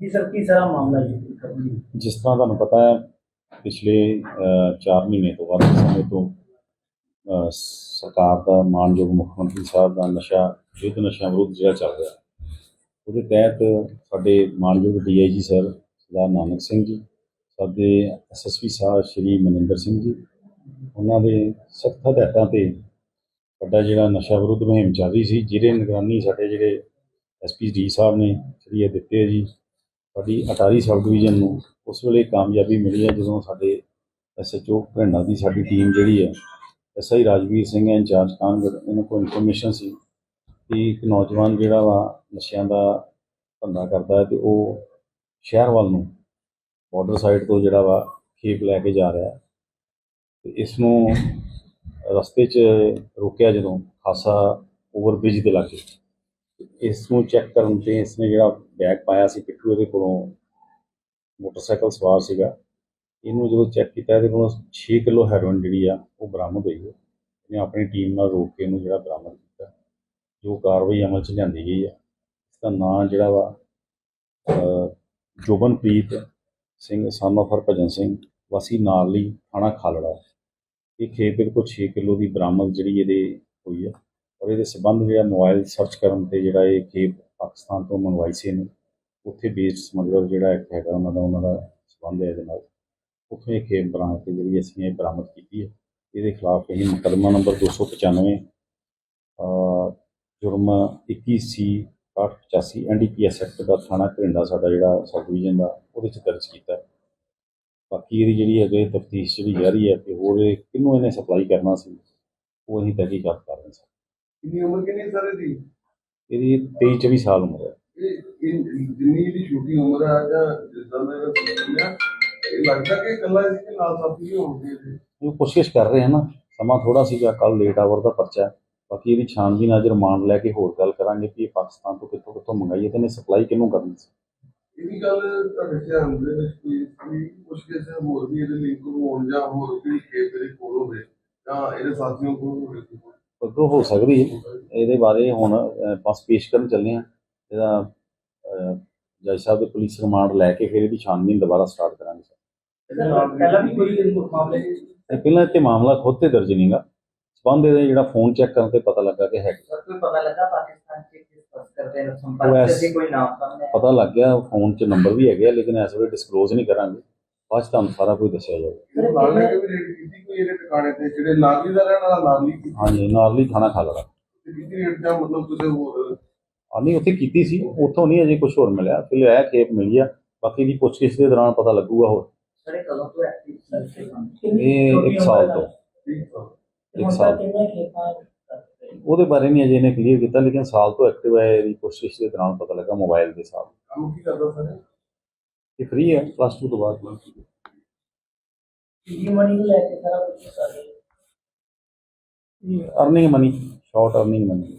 ਜੀ ਸਰ, ਕੀ ਸਾਰਾ ਮਾਮਲਾ ਜੀ? ਜਿਸ ਤਰ੍ਹਾਂ ਤੁਹਾਨੂੰ ਪਤਾ ਹੈ, ਪਿਛਲੇ 4 ਮਹੀਨੇ ਤੋਂ ਵੱਧ ਸਮੇਂ ਤੋਂ ਸਰਕਾਰ ਦਾ ਮਾਨਯੋਗ ਮੁੱਖ ਮੰਤਰੀ ਸਾਹਿਬ ਦਾ ਨਸ਼ਾ, ਯੁੱਧ ਨਸ਼ਾ ਵਿਰੁੱਧ ਜਿਹੜਾ ਚੱਲ ਰਿਹਾ, ਉਹਦੇ ਤਹਿਤ ਸਾਡੇ ਮਾਨਯੋਗ ਡੀਆਈਜੀ ਸਰ ਸਰਦਾਰ ਨਾਨਕ ਸਿੰਘ ਜੀ, ਸਾਡੇ ਐਸਐਸਪੀ ਸਾਹਿਬ ਸ਼੍ਰੀ ਮਨਿੰਦਰ ਸਿੰਘ ਜੀ, ਉਹਨਾਂ ਦੇ ਸਖਤ ਹਦਾਇਤਾਂ ਤੇ ਵੱਡਾ ਜਿਹੜਾ ਨਸ਼ਾ ਵਿਰੁੱਧ ਮੁਹਿੰਮ ਚੱਲ ਰਹੀ ਸੀ, ਜਿਹਦੇ ਨਿਗਰਾਨੀ ਸਾਡੇ ਜਿਹੜੇ ਐਸਪੀ ਡੀ ਸਾਹਿਬ ਨੇ ਸ਼੍ਰੀ ਇਹ ਦਿੱਤੇ ਜੀ ਸਾਡੀ ਅਟਾਰੀ ਸਬ ਡਿਵੀਜ਼ਨ ਨੂੰ ਉਸ ਵੇਲੇ ਕਾਮਯਾਬੀ ਮਿਲੀ ਹੈ ਜਦੋਂ ਸਾਡੇ ਐਸਐਚਓ ਭਰਿੰਡਾ ਦੀ ਸਾਡੀ ਟੀਮ ਜਿਹੜੀ ਹੈ ਐਸਆਈ ਰਾਜਵੀਰ ਸਿੰਘ ਹੈ, ਇੰਚਾਰਜ ਕਾਨਗੜ, ਇਹਨਾਂ ਕੋਲ ਇਨਫੋਰਮੇਸ਼ਨ ਸੀ ਕਿ ਇੱਕ ਨੌਜਵਾਨ ਜਿਹੜਾ ਵਾ ਨਸ਼ਿਆਂ ਦਾ ਧੰਦਾ ਕਰਦਾ ਹੈ ਤੇ ਉਹ ਸ਼ਹਿਰ ਵੱਲ ਨੂੰ ਬਾਰਡਰ ਸਾਈਡ ਤੋਂ ਜਿਹੜਾ ਵਾ ਖੇਪ ਲੈ ਕੇ ਜਾ ਰਿਹਾ ਹੈ ਤੇ ਇਸ ਨੂੰ ਰਸਤੇ 'ਚ ਰੋਕਿਆ ਜਦੋਂ ਖਾਸਾ ਓਵਰਬ੍ਰਿਜ ਦੇ ਲਾਗੇ। ਇਸ ਨੂੰ ਚੈੱਕ ਕਰਨ ਤੇ ਇਸਨੇ ਜਿਹੜਾ ਬੈਗ ਪਾਇਆ ਸੀ ਪਿੱਠੂ ਇਹਦੇ ਕੋਲੋਂ, ਮੋਟਰਸਾਈਕਲ ਸਵਾਰ ਸੀਗਾ। ਇਹਨੂੰ ਜਦੋਂ ਚੈੱਕ ਕੀਤਾ, ਇਹਦੇ ਕੋਲੋਂ 6 ਕਿਲੋ ਹੈਰੋਇਨ ਜਿਹੜੀ ਆ, ਉਹ ਬਰਾਮਦ ਹੋਈ ਹੈ। ਇਹਨੇ ਆਪਣੀ ਟੀਮ ਨਾਲ ਰੋਕ ਕੇ ਇਹਨੂੰ ਜਿਹੜਾ ਬਰਾਮਦ ਕੀਤਾ। ਜੋ ਕਾਰਵਾਈ ਅਮਲ 'ਚ ਲਿਆਂਦੀ ਗਈ ਹੈ ਇਸ ਦਾ ਨਾਂ ਜਿਹੜਾ ਵਾ ਜੋਬਨਪ੍ਰੀਤ ਸਿੰਘ, son of ਹਰਭਜਨ ਸਿੰਘ, ਵਾਸੀ ਨਾਰਲੀ ਥਾਣਾ ਖਾਲੜਾ। ਇਹ ਖੇਪ ਦੇ ਕੋਲ 6 ਕਿਲੋ ਦੀ ਬਰਾਮਦ ਜਿਹੜੀ ਇਹਦੇ ਹੋਈ ਹੈ ਔਰ ਇਹਦੇ ਸਬੰਧ ਜਿਹੜਾ ਮੋਬਾਈਲ ਸਰਚ ਕਰਨ ਤੇ ਜਿਹੜਾ ਇਹ ਖੇਪ ਪਾਕਿਸਤਾਨ ਤੋਂ ਮੰਗਵਾਈ ਸੀ ਇਹਨੇ, ਉੱਥੇ ਬੇਸਡ ਸਮਗਲਰ ਜਿਹੜਾ ਇੱਕ ਹੈਗਾ ਉਹਨਾਂ ਦਾ ਉਹਨਾਂ ਦਾ ਸਬੰਧ ਹੈ ਇਹਦੇ ਨਾਲ। ਉੱਥੋਂ ਇਹ ਖੇਪ ਬਣਾ ਕੇ ਜਿਹੜੀ ਅਸੀਂ ਇਹ ਬਰਾਮਦ ਕੀਤੀ ਹੈ, ਇਹਦੇ ਖਿਲਾਫ ਅਸੀਂ ਮੁਕੱਦਮਾ ਨੰਬਰ 295 ਅਹ ਜੁਰਮ 21 ਸੀ 885 ਐਨਡੀਪੀਐਸ ਐਕਟ ਦਾ ਥਾਣਾ ਘਰਿੰਡਾ ਸਾਡਾ ਜਿਹੜਾ ਸਬ ਡਿਵੀਜ਼ਨ ਦਾ, ਉਹਦੇ ਚ ਦਰਜ ਕੀਤਾ ਬਾਕੀ ਇਹਦੀ ਜਿਹੜੀ ਅੱਗੇ ਤਫਤੀਸ਼ ਜਿਹੜੀ ਜਾਰੀ ਹੈ ਕਿ ਹੋਰ ਇਹ ਕਿਹਨੂੰ ਇਹਨੇ ਸਪਲਾਈ ਕਰਨਾ ਸੀ, ਉਹ ਅਸੀਂ ਤਹਿਕੀਕਾਤ ਕਰ ਰਹੇ ਹਾਂ। ਕਿੰਨੀ ਉਮਰ ਕਿੰਨੀ ਸਾਰੇ ਦੀ? ਇਹਦੀ 23 24 ਸਾਲ ਉਮਰ ਹੈ। ਇਹ ਇਹ ਜਿੰਨੀ ਦੀ ਛੋਟੀ ਉਮਰ ਹੈ ਜਾਂ ਜਿੱਦਾਂ ਦਾ ਇਹਦਾ ਸੁਣਿਆ ਇਹ ਲੱਗਦਾ ਕਿ ਇਕੱਲਾ ਸੀ ਕਿ ਨਾਲ ਸਾਥੀ ਵੀ ਹੋਣਗੇ ਇਹਦੇ ਉਹ ਕੋਸ਼ਿਸ਼ ਕਰ ਰਹੇ ਹਾਂ ਨਾ ਸਮਾਂ ਥੋੜਾ ਸੀਗਾ ਕੱਲ ਲੇਟ ਆਵਰ ਦਾ ਪਰਚਾ ਹੈ। ਬਾਕੀ ਇਹਦੀ ਛਾਣਬੀਨ ਅੱਜ ਰਿਮਾਂਡ ਲੈ ਕੇ ਹੋਰ ਗੱਲ ਕਰਾਂਗੇ ਕਿ ਇਹ ਪਾਕਿਸਤਾਨ ਤੋਂ ਕਿੱਥੋਂ ਕਿੱਥੋਂ ਮੰਗਾਈ ਹੈ ਤੇ ਇਹਨੇ ਸਪਲਾਈ ਕਿਹਨੂੰ ਕਰਨੀ ਸੀ? ਇਹ ਵੀ ਗੱਲ ਤੁਹਾਡੇ ਧਿਆਨ ਦੇ ਵਿੱਚ ਕੋਈ ਕੋਈ ਕੁਝ ਕਿਸੇ ਹੋਰ ਵੀ ਇਹਦੇ ਲਿੰਕ ਹੋਣ ਜਾਂ ਹੋਰ ਕੋਈ ਖੇਤ ਦੇ ਕੋਲ ਹੋਵੇ ਜਾਂ ਇਹਦੇ ਸਾਥੀਆਂ ਕੋਲ ਹੋਵੇ ਅੱਗੋਂ ਹੋ ਸਕਦੀ ਹੈ ਇਹਦੇ ਬਾਰੇ ਹੁਣ ਬਸ ਪੇਸ਼ ਕਰਨ ਚੱਲੇ ਆ ਇਹਦਾ ਜੱਜ ਸਾਹਿਬ ਦੇ ਪੁਲਿਸ ਰਿਮਾਂਡ ਲੈ ਕੇ ਫਿਰ ਇਹਦੀ ਛਾਣਬੀਨ ਦੁਬਾਰਾ ਸਟਾਰਟ ਕਰਾਂਗੇ ਸਰ। ਪਹਿਲਾਂ ਵੀ ਕੋਈ ਮਾਮਲੇ ਇਹ ਪਹਿਲਾਂ ਇੱਥੇ ਮਾਮਲਾ ਖੁਦ ਤੇ ਦਰਜ ਨਹੀਂਗਾ ਸਬੰਧ ਇਹਦੇ ਜਿਹੜਾ ਫੋਨ ਚੈੱਕ ਕਰਨ ਤੇ ਪਤਾ ਲੱਗਾ ਕਿ ਹੈ ਸਰ ਕੋਈ ਪਤਾ ਲੱਗਾ ਪਾਕਿਸਤਾਨ ਚ ਕਿਸ ਦੇ ਸੰਪਰਕ? ਦੇ ਕੋਈ ਨਾਮ ਸਾਹਮਣੇ? ਪਤਾ ਲੱਗ ਗਿਆ ਫੋਨ 'ਚ ਨੰਬਰ ਵੀ ਹੈਗੇ ਆ ਲੇਕਿਨ ਇਸ ਵੇਲੇ ਡਿਸਕਲੋਜ਼ ਨਹੀਂ ਕਰਾਂਗੇ। ਬਾਅਦ 'ਚ ਤੁਹਾਨੂੰ ਸਾਰਾ ਕੁਝ ਦੱਸਿਆ ਜਾਊਗਾ। ਨਾਲ ਲੈ ਕੇ ਵੀ ਰੇਟ ਕੀਤੀ ਕੋਈ ਇਹਦੇ ਟਿਕਾਣੇ ਤੇ? ਜਿਹੜੇ ਨਾਲੀ ਦਾ ਰਹਿਣ ਵਾਲਾ ਨਾਲੀ ਕੀਤੀ। ਹਾਂਜੀ ਨਾਲ ਹੀ ਥਾਣਾ ਖਾ ਲੜਾ ਕੀਤੀ ਰੇਟ ਜਾਂ ਮਤਲਬ ਕਿਸੇ ਹੋਰ? ਆ ਨਹੀਂ ਉੱਥੇ ਕੀਤੀ ਸੀ। ਉੱਥੋਂ ਨਹੀਂ ਅਜੇ ਕੁਝ ਹੋਰ ਮਿਲਿਆ। ਫਿਰ ਇਹ ਖੇਪ ਮਿਲੀ ਆ। ਬਾਕੀ ਦੀ ਪੁੱਛਗਿੱਛ ਦੇ ਦੌਰਾਨ ਪਤਾ ਲੱਗੂਗਾ ਹੋਰ। ਸਰ ਇਹ ਕਦੋਂ ਤੋਂ ਐਕਟਿਵ ਸਰ ਇਹ ਇੱਕ ਸਾਲ ਤੋਂ। ਠੀਕ ਆ ਇੱਕ ਸਾਲ। ਕਿੰਨੇ ਖੇਪਾਂ ਉਹਦੇ ਬਾਰੇ ਨਹੀਂ ਅਜੇ ਇਹਨੇ ਕਲੀਅਰ ਕੀਤਾ ਲੇਕਿਨ ਸਾਲ ਤੋਂ ਐਕਟਿਵ ਹੈ ਇਹਦੀ ਪੁੱਛਗਿੱਛ ਦੇ ਦੌਰਾਨ ਪਤਾ ਲੱਗਾ ਮੋਬਾਈਲ ਦੇ ਸਾਥ ਕੰਮ ਕੀ ਕਰਦਾ ਸਰ ਇਹ ਫ੍ਰੀ ਹੈ ਪਲੱਸ 2 ਤੋਂ ਬਾਅਦ। ਪੀਡੀ ਮਨੀ ਨੂੰ ਲੈ ਕੇ ਸਾਰਾ ਕੁਝ ਕਰ ਰਹੇ earning money short earning money